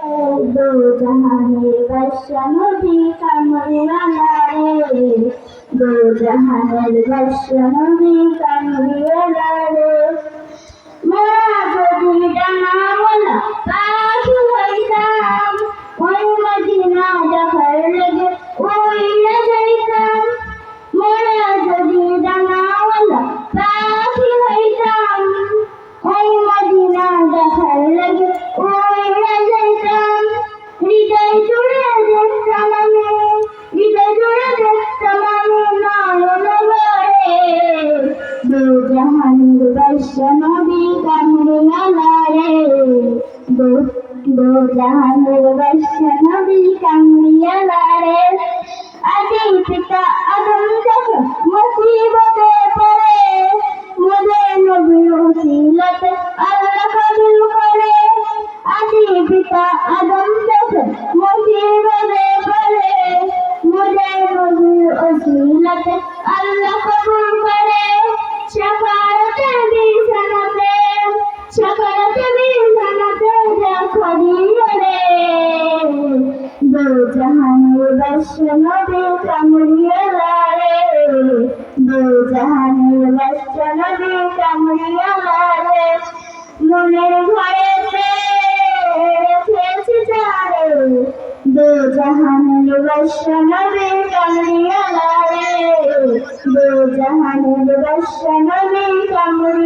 দো জাহানের বাদশা নবী কামড়িওয়ালা রে দো জাহানের বাদশা নবী কামড়িওয়ালা রে মোরা রে আদি পিতা আদম যখন মুসিবতে পড়ে মুদে নবী ওসিলতে আল্লাহ আদম দু জাহানের বৈষ্ণবী কামড়িয়ালা রে দু জাহানের বৈষ্ণবী কামড়িয়ালা রে মনের ঘরেতে রেখেছি যারে দু জাহানের কামড়িয়ালা রে দু জাহানের বৈষ্ণবী কামড়িয়ালা